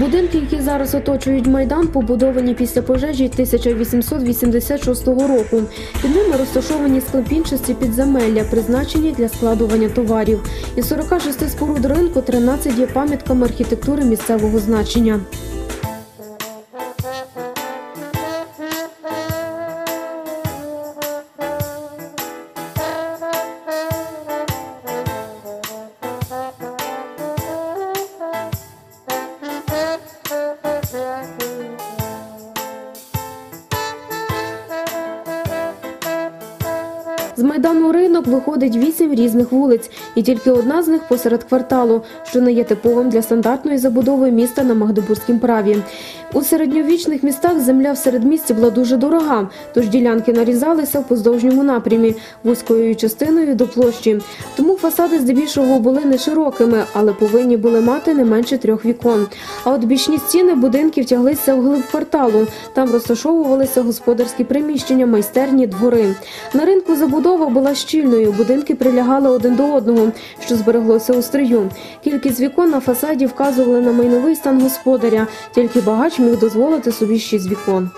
Будинки, які зараз оточують майдан, побудовані після пожежі 1886 року. Під ними розташовані склепінчасті підземелля, призначені для складування товарів. Із 46 споруд ринку 13 є пам'ятками архітектури місцевого значення. З майдану ринок виходить вісім різних вулиць, і тільки одна з них посеред кварталу, що не є типовим для стандартної забудови міста на Магдебурзькім праві. У середньовічних містах земля в середмісті була дуже дорога, тож ділянки нарізалися в поздовжньому напрямі, вузькою частиною до площі. Тому фасади здебільшого були не широкими, але повинні були мати не менше трьох вікон. А от бічні стіни будинків тяглися вглиб кварталу. Там розташовувалися господарські приміщення, майстерні, двори. На ринку забудова була щільною, будинки прилягали один до одного, що збереглося у стрию. Кількість вікон на фасаді вказували на майновий стан господаря. Тільки багач міг дозволити собі шість вікон.